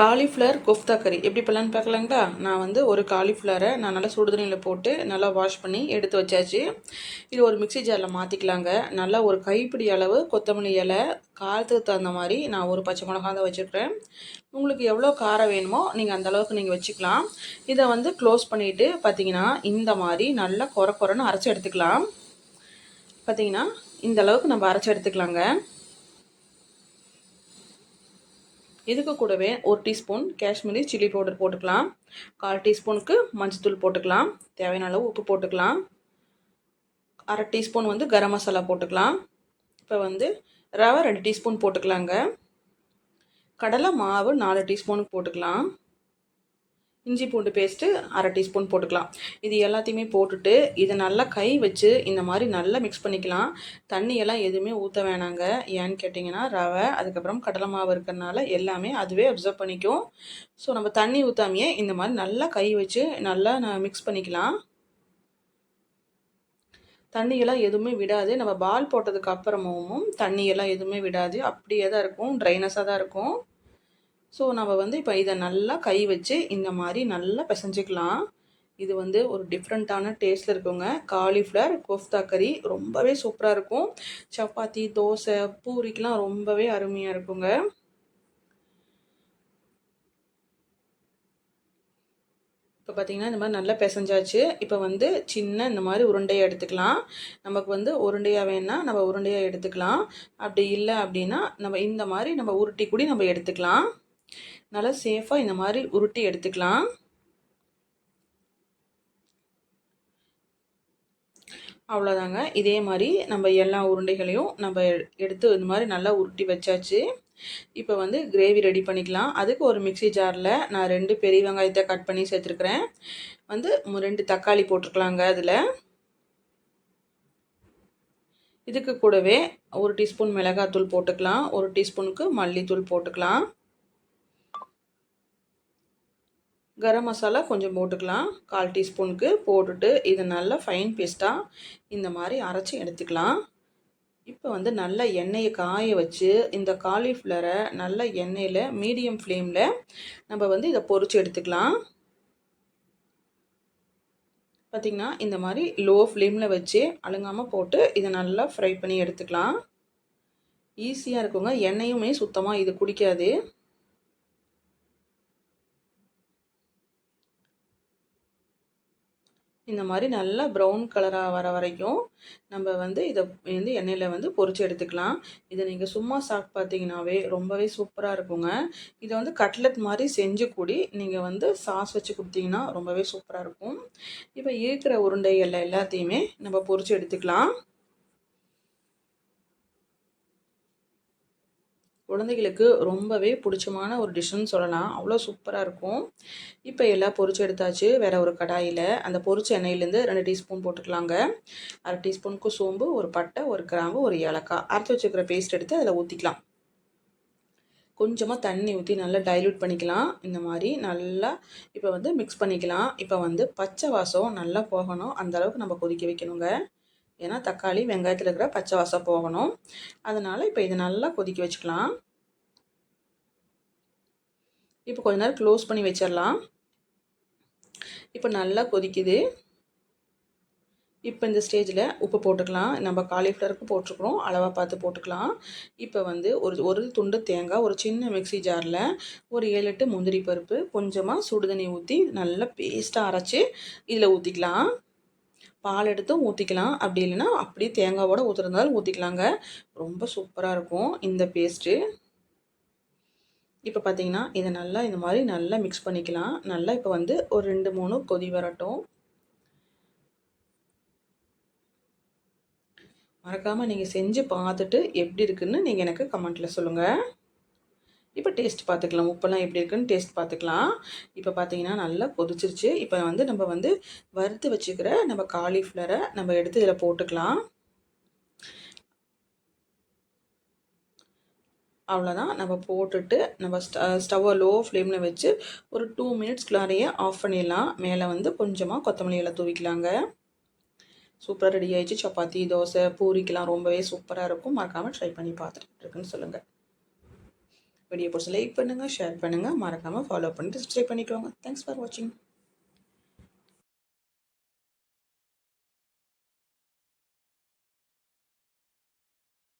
Cauliflower கொஃப்தா கறி. எப்படி பண்ணலான்னு பார்க்கலாங்களா? நான் வந்து ஒரு காலிஃப்ளவரை நான் நல்லா சுடுதண்ணியில் போட்டு நல்லா வாஷ் பண்ணி எடுத்து வச்சாச்சு. இது ஒரு மிக்ஸி ஜாரில் மாற்றிக்கலாங்க நல்லா ஒரு கைப்பிடி அளவு கொத்தமல்லி இலை காரத்துக்கு தகுந்த மாதிரி நான் ஒரு பச்சை மிளகா தான் வச்சுருக்கிறேன். உங்களுக்கு எவ்வளோ காரம் வேணுமோ நீங்கள் அந்த அளவுக்கு நீங்கள் வச்சுக்கலாம். இதை வந்து க்ளோஸ் பண்ணிவிட்டு பார்த்தீங்கன்னா இந்த மாதிரி நல்லா குறை குறைன்னு அரைச்சி எடுத்துக்கலாம். பார்த்தீங்கன்னா இந்த அளவுக்கு நம்ம அரைச்சி எடுத்துக்கலாங்க. இதுக்கு கூடவே ஒரு டீஸ்பூன் காஷ்மீரி சில்லி பவுடர் போட்டுக்கலாம். கால் டீஸ்பூனுக்கு மஞ்சத்தூள் போட்டுக்கலாம். தேவையான அளவு உப்பு போட்டுக்கலாம். அரை டீஸ்பூன் வந்து கரம் மசாலா போட்டுக்கலாம். இப்போ வந்து ரவை ரெண்டு டீஸ்பூன் போட்டுக்கலாங்க. கடலை மாவு நாலு டீஸ்பூனுக்கு போட்டுக்கலாம். இஞ்சி பூண்டு பேஸ்ட்டு அரை டீஸ்பூன் போட்டுக்கலாம். இது எல்லாத்தையுமே போட்டுட்டு இதை நல்லா கை வச்சு இந்த மாதிரி நல்லா மிக்ஸ் பண்ணிக்கலாம். தண்ணியெல்லாம் எதுவுமே ஊற்ற வேணாங்க. ஏன்னு கேட்டிங்கன்னா ரவை அதுக்கப்புறம் கடலை மாவு இருக்கிறனால எல்லாமே அதுவே அப்சர்வ் பண்ணிக்கும். ஸோ நம்ம தண்ணி ஊற்றாமையே இந்த மாதிரி நல்லா கை வச்சு நல்லா மிக்ஸ் பண்ணிக்கலாம். தண்ணியெல்லாம் எதுவுமே விடாது. நம்ம பால் போட்டதுக்கு அப்புறமும் தண்ணியெல்லாம் எதுவுமே விடாது. அப்படியே தான் இருக்கும். ட்ரைனஸாக தான் இருக்கும். ஸோ நம்ம வந்து இப்போ இதை நல்லா கை வச்சு இந்த மாதிரி நல்லா பிசைஞ்சிக்கலாம். இது வந்து ஒரு டிஃப்ரெண்ட்டான டேஸ்ட்டில் இருக்குங்க. காலிஃப்ளவர் கோஃப்தா கறி ரொம்பவே சூப்பராக இருக்கும். சப்பாத்தி தோசை பூரிக்கெலாம் ரொம்பவே அருமையாக இருக்குங்க. இப்போ பார்த்தீங்கன்னா இந்த மாதிரி நல்லா பிசைஞ்சாச்சு. இப்போ வந்து சின்ன இந்த மாதிரி உருண்டையை எடுத்துக்கலாம். நமக்கு வந்து உருண்டையாக வேணால் நம்ம உருண்டையாக எடுத்துக்கலாம். அப்படி இல்லை அப்படின்னா நம்ம இந்த மாதிரி நம்ம உருட்டி கூடி நம்ம எடுத்துக்கலாம். நல்லா சேஃபாக இந்த மாதிரி உருட்டி எடுத்துக்கலாம். அவ்வளோதாங்க. இதே மாதிரி நம்ம எல்லா உருண்டைகளையும் நம்ம எடுத்து இந்த மாதிரி நல்லா உருட்டி வச்சாச்சு. இப்போ வந்து கிரேவி ரெடி பண்ணிக்கலாம். அதுக்கு ஒரு மிக்சி ஜாரில் நான் ரெண்டு பெரிய வெங்காயத்தை கட் பண்ணி சேர்த்துருக்குறேன். வந்து ரெண்டு தக்காளி போட்டிருக்கலாங்க அதில். இதுக்கு கூடவே ஒரு டீஸ்பூன் மிளகாத்தூள் போட்டுக்கலாம். ஒரு டீஸ்பூனுக்கு மல்லித்தூள் போட்டுக்கலாம். கரம் மசாலா கொஞ்சம் போட்டுக்கலாம். கால் டீஸ்பூனுக்கு போட்டுட்டு இதை நல்லா ஃபைன் பேஸ்ட்டாக இந்த மாதிரி அரைச்சி எடுத்துக்கலாம். இப்போ வந்து நல்ல எண்ணெயை காய வச்சு இந்த காலிஃப்ளவரை நல்ல எண்ணெயில் மீடியம் ஃப்ளேமில் நம்ம வந்து இதை பொறிச்சு எடுத்துக்கலாம். பார்த்திங்கன்னா இந்த மாதிரி லோ ஃப்ளேமில் வச்சு அழுங்காமல் போட்டு இதை நல்லா ஃப்ரை பண்ணி எடுத்துக்கலாம். ஈஸியாக இருக்குங்க. எண்ணெயுமே சுத்தமாக இது குடிக்காது. இந்த மாதிரி நல்லா ப்ரௌன் கலராக வர வரைக்கும் நம்ம வந்து இதை வந்து எண்ணெயில் வந்து பொறிச்சு எடுத்துக்கலாம். இதை நீங்கள் சும்மா சாப்பிட்டு பார்த்தீங்கன்னாவே ரொம்பவே சூப்பராக இருக்குங்க. இதை வந்து கட்லட் மாதிரி செஞ்சு கூடி நீங்கள் வந்து சாஸ் வச்சு கொடுத்தீங்கன்னா ரொம்பவே சூப்பராக இருக்கும். இப்போ இருக்கிற உருண்டைகளில் எல்லாத்தையுமே நம்ம பொறிச்சு எடுத்துக்கலாம். குழந்தைகளுக்கு ரொம்பவே பிடிச்சமான ஒரு டிஷ்ஷுன்னு சொல்லலாம். அவ்வளோ சூப்பராக இருக்கும். இப்போ எல்லாம் பொரிச்சு எடுத்தாச்சு. வேறு ஒரு கடாயில். அந்த பொரிச்ச எண்ணெயிலேருந்து ரெண்டு டீஸ்பூன் போட்டுக்கலாங்க. அரை டீஸ்பூனுக்கு சோம்பு ஒரு பட்டை ஒரு கிராம்பு ஒரு ஏலக்காய். அரைச்சி வச்சுக்கிற பேஸ்ட் எடுத்து அதில் ஊற்றிக்கலாம் கொஞ்சமாக தண்ணி ஊற்றி நல்லா டைல்யூட் பண்ணிக்கலாம். இந்த மாதிரி நல்லா இப்போ வந்து மிக்ஸ் பண்ணிக்கலாம். இப்போ வந்து பச்சை வாசம் நல்லா போகணும். அந்தளவுக்கு நம்ம கொதிக்க வைக்கணுங்க. ஏன்னா தக்காளி வெங்காயத்தில் இருக்கிற பச்சை வாசம் போகணும். அதனால் இப்போ இதை நல்லா கொதிக்க வச்சுக்கலாம். இப்போ கொஞ்ச நேரம் க்ளோஸ் பண்ணி வச்சிடலாம். இப்போ நல்லா கொதிக்குது. இப்போ இந்த ஸ்டேஜில் உப்பு போட்டுக்கலாம். நம்ம காலிஃப்ளவருக்கு போட்டிருக்கிறோம். அளவாக பார்த்து போட்டுக்கலாம். இப்போ வந்து ஒரு ஒரு துண்டு தேங்காய் ஒரு சின்ன மிக்சி ஜாரில் ஒரு ஏழு எட்டு முந்திரி பருப்பு கொஞ்சமாக சுடுதண்ணி ஊற்றி நல்லா பேஸ்ட்டாக அரைச்சி இதில் ஊற்றிக்கலாம் பால் எடுத்தும் ஊற்றிக்கலாம் அப்படி இல்லைன்னா அப்படியே தேங்காவோட ஊற்றுறதாலும் ஊற்றிக்கலாங்க ரொம்ப சூப்பராக இருக்கும் இந்த பேஸ்ட்டு இப்போ பார்த்தீங்கன்னா இதை நல்லா இந்த மாதிரி நல்லா மிக்ஸ் பண்ணிக்கலாம். நல்லா இப்போ வந்து ஒரு ரெண்டு மூணு கொதி வரட்டும். மறக்காமல் நீங்கள் செஞ்சு பார்த்துட்டு எப்படி இருக்குன்னு நீங்கள் எனக்கு கமெண்ட்டில் சொல்லுங்கள் இப்போ டேஸ்ட் பார்த்துக்கலாம் உப்பெல்லாம் எப்படி இருக்குன்னு டேஸ்ட் பார்த்துக்கலாம் இப்போ பார்த்தீங்கன்னா நல்லா கொதிச்சிருச்சு. இப்போ வந்து நம்ம வந்து வறுத்து வச்சுக்கிற நம்ம காலிஃப்ளவரை நம்ம எடுத்து இதில் போட்டுக்கலாம். அவ்வளோதான் நம்ம போட்டுட்டு நம்ம ஸ்டவ்வை லோ ஃப்ளேமில் வச்சு ஒரு டூ மினிட்ஸ்க்குள்ளாரையே ஆஃப் பண்ணிடலாம். மேலே வந்து கொஞ்சமாக கொத்தமல்லி இலை தூவிக்கலாங்க. சூப்பராக ரெடி ஆகிடுச்சு சப்பாத்தி தோசை பூரிக்கெலாம் ரொம்பவே சூப்பராக இருக்கும். மறக்காமல் ட்ரை பண்ணி பார்த்துட்டு இருக்குன்னு சொல்லுங்கள் வீடியோ பிடிச்சி லைக் பண்ணுங்கள் ஷேர் பண்ணுங்கள் மறக்காமல் ஃபாலோ பண்ணிட்டு சப்ஸ்கிரைப் பண்ணிக்கோங்க. தேங்க்ஸ் ஃபார் வாட்சிங்